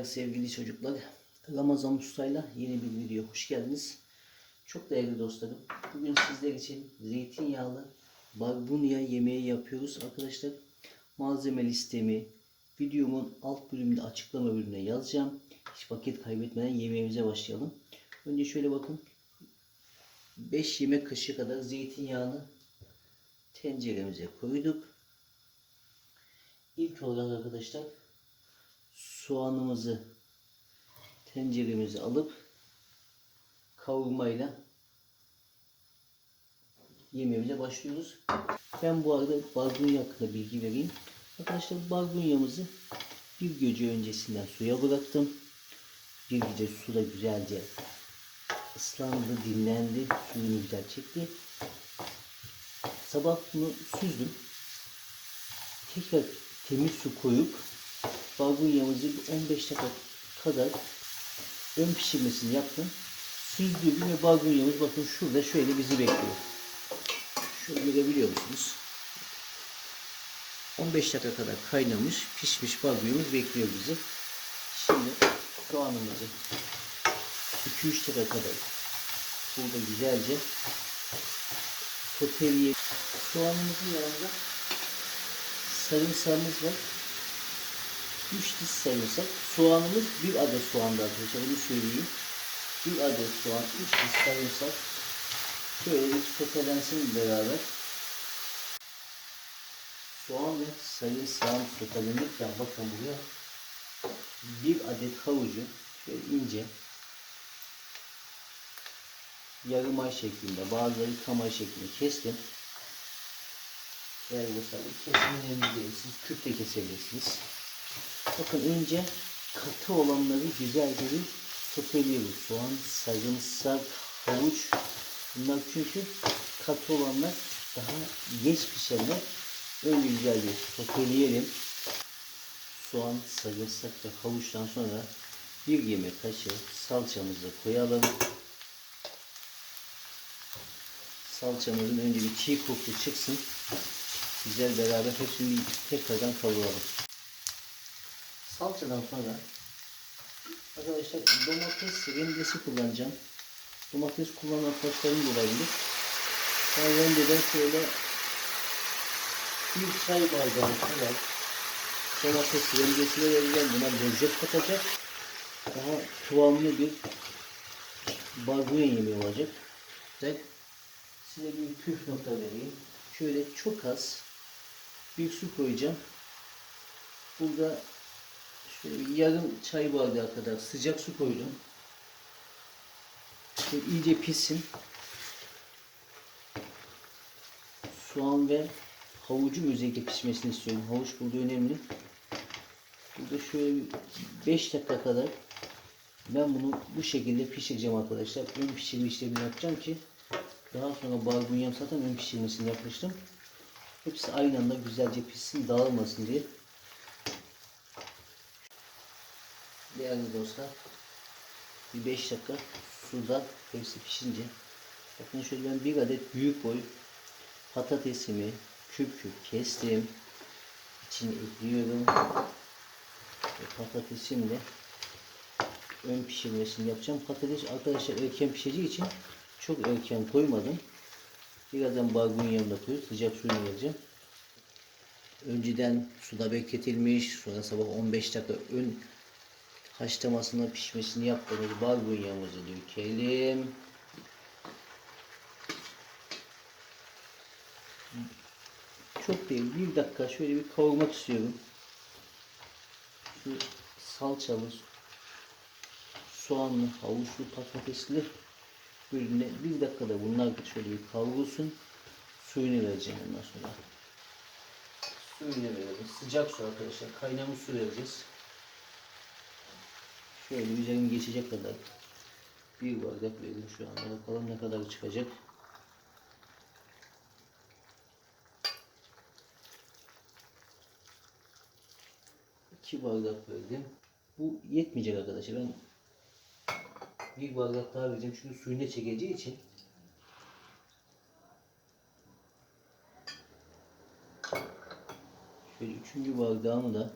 Merhabalar sevgili çocuklar. Ramazan Usta'yla yeni bir video hoş geldiniz. Çok değerli dostlarım. Bugün sizler için zeytinyağlı barbunya yemeği yapıyoruz arkadaşlar. Malzeme listemi videomun alt bölümünde açıklama bölümüne yazacağım. Hiç vakit kaybetmeden yemeğimize başlayalım. Önce şöyle bakın. 5 yemek kaşığı kadar zeytinyağını tenceremize koyduk. İlk olarak arkadaşlar soğanımızı tenceremize alıp kavurmayla yemeğimize başlıyoruz. Ben bu arada barbunya hakkında bilgi vereyim. Arkadaşlar barbunyamızı bir gece öncesinden suya bıraktım. Bir gece suda güzelce ıslandı, dinlendi, suyunu güzel çekti. Sabah bunu süzdüm. Tekrar temiz su koyup barbunyamızı bir 15 dakika kadar ön pişirmesini yaptım. Süzdürdüm ve barbunyamız bakın şurada şöyle bizi bekliyor. Şöyle görebiliyor musunuz? 15 dakika kadar kaynamış, pişmiş barbunyamız bekliyor bizi. Şimdi soğanımızı 2-3 dakika kadar burada güzelce soteliye soğanımızın yanında sarımsağımız var. 3 diş sarımsak. Soğanımız bir adet soğandı arkadaşlar. Bunu söyleyeyim. Bir adet soğan, 3 diş sarımsak. Şöyle bir sotelensin beraber. Soğan ve sarımsağın sotelenirken bakın buraya bir adet havucu şöyle ince yarım ay şeklinde bazıları tam ay şeklinde kestim. Değerli dostlar kesimleriniz değilsiniz. Küp de kesebilirsiniz. Bakın önce katı olanları güzelce bir soteliyoruz. Soğan, sarımsak, havuç. Bunlar çünkü katı olanlar daha geç pişenler. Önce güzelce soteleyelim. Soğan, sarımsak ve havuçtan sonra bir yemek kaşığı salçamızı koyalım. Salçamızın önce bir çiğ koku çıksın. Güzel beraber hepsini tekrardan kavuralım. Salçadan sonra arkadaşlar domates rendesi kullanacağım. Domates kullanan arkadaşlarım da olabilir. Ben rendeden şöyle bir çay bardağı kadar domates rendesine vereceğim. Buna lezzet katacak. Daha kıvamlı bir barbunya yemeği olacak. Ve size bir püf nokta vereyim. Şöyle çok az bir su koyacağım. Burada yarım çay bardağı kadar sıcak su koydum. Şöyle iyice pişsin. Soğan ve havucun özellikle pişmesini istiyorum. Havuç burada önemli. Burada şöyle 5 dakika kadar ben bunu bu şekilde pişireceğim arkadaşlar. Ön pişirme işlemini yapacağım ki daha sonra barbunyam zaten ön pişirmesini yapmıştım. Hepsi aynı anda güzelce pişsin, dağılmasın diye. Değerli dostlar, bir 5 dakika suda hepsi pişince bakın şöyle ben bir adet büyük boy patatesimi küp küp kestim. İçine ekliyorum. Ve patatesimle ön pişirmesini yapacağım. Patates arkadaşlar erken pişeceği için çok erken koymadım. Birazdan barbunyamı da koyup sıcak suyunu vereceğim. Önceden suda bekletilmiş, sonra sabah 15 dakika ön haşlamasını pişmesini yaptığımız barbunyamızı dökelim. Çok değil, bir dakika şöyle bir kavurmak istiyorum. Şu salçalı, soğanlı, havuçlu, patatesli bölümüne bir dakikada bunlar şöyle bir kavrulsun. Suyunu vereceğim ondan sonra. Suyunu verelim. Sıcak su arkadaşlar. Kaynamış su vereceğiz. Şöyle üzerine geçecek kadar bir bardak verelim şu anda. Bakalım ne kadar çıkacak. İki bardak verdim. Bu yetmeyecek arkadaşlar. Ben bir bardak daha vereceğim çünkü suyunu çekeceği için şöyle üçüncü bardağımı da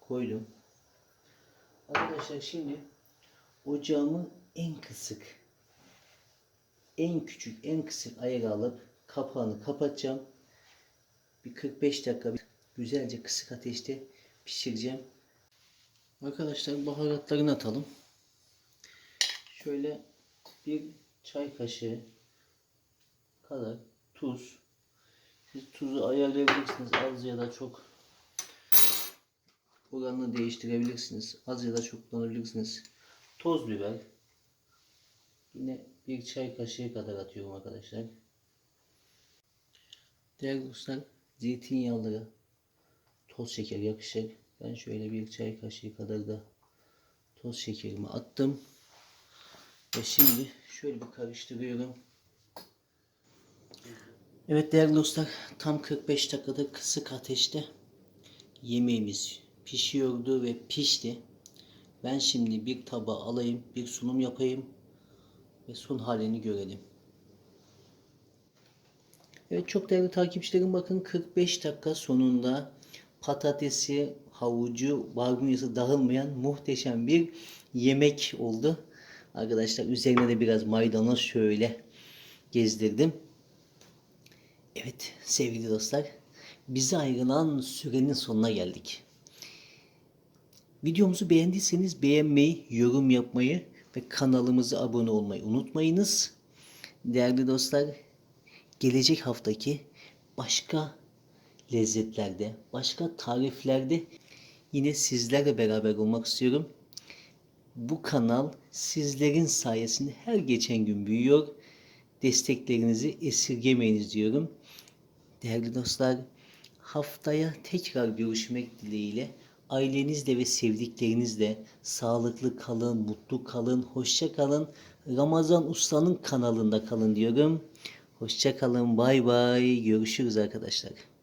koydum. Arkadaşlar şimdi ocağımı en kısık, en küçük, en kısık ayarı alıp kapağını kapatacağım. Bir 45 dakika güzelce kısık ateşte pişireceğim. Arkadaşlar baharatlarını atalım. Şöyle bir çay kaşığı kadar tuz. Siz tuzu ayarlayabilirsiniz az ya da çok. Oranını değiştirebilirsiniz. Az ya da çok kullanabilirsiniz. Toz biber. Yine bir çay kaşığı kadar atıyorum arkadaşlar. Değerli dostlar zeytinyağları toz şeker yakışır. Ben şöyle bir çay kaşığı kadar da toz şekerimi attım. Ve şimdi şöyle bir karıştırıyorum. Evet değerli dostlar tam 45 dakikada kısık ateşte yemeğimiz pişiyordu ve pişti. Ben şimdi bir tabağa alayım, bir sunum yapayım ve son halini görelim. Evet çok değerli takipçilerim bakın 45 dakika sonunda patatesi, havucu, barbunyası dağılmayan muhteşem bir yemek oldu. Arkadaşlar üzerine de biraz maydanoz şöyle gezdirdim. Evet sevgili dostlar bize ayrılan sürenin sonuna geldik. Videomuzu beğendiyseniz beğenmeyi, yorum yapmayı ve kanalımıza abone olmayı unutmayınız. Değerli dostlar gelecek haftaki başka lezzetlerde, başka tariflerde yine sizlerle beraber olmak istiyorum. Bu kanal sizlerin sayesinde her geçen gün büyüyor. Desteklerinizi esirgemeyiniz diyorum. Değerli dostlar, haftaya tekrar görüşmek dileğiyle ailenizle ve sevdiklerinizle sağlıklı kalın, mutlu kalın, hoşça kalın. Ramazan Usta'nın kanalında kalın diyorum. Hoşça kalın, bay bay. Görüşürüz arkadaşlar.